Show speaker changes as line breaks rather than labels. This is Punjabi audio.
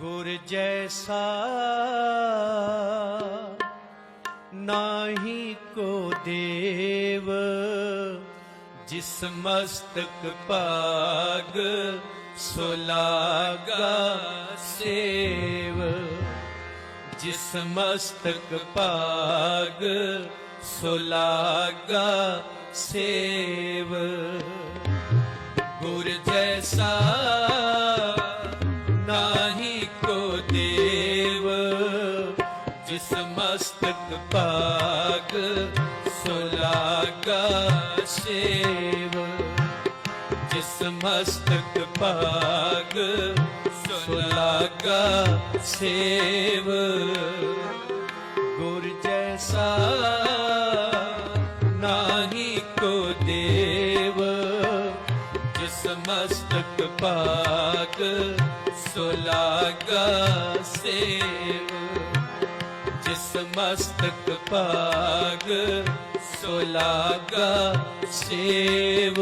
ਗੁਰ ਜੈਸਾ ਨਾਹੀ ਕੋ ਦੇਵ, ਜਿਸ ਮਸਤਕ ਪਾਗ ਸੁਲਾਗਾ ਸੇਵ। ਜਿਸ ਮਸਤਕ ਪਾਗ ਸੁਲਾਗਾ ਸੇਵ। ਗੁਰ ਜੈਸਾ ਨਾਹੀ ਕੋ ਦੇਵ, ਜਿਸ ਮਸਤਕ ਭਾਗ ਸੁਲਾਗਾ ਸੇਵ। ਜਿਸ ਮਸਤਕ ਭਾਗ ਸੁਲਾਗਾ ਸੇਵ। ਗੁਰ ਜੈਸਾ ਨਾਹੀ ਕੋ ਦੇਵ, ਜਿਸ ਮਸਤਕ ਭਾਗ ਸੁਲਾਗਾ ਸੇਵ ਜਿਸ ਮਸਤਕ ਭਾਗ ਸੁਲਾਗਾ ਸੇਵ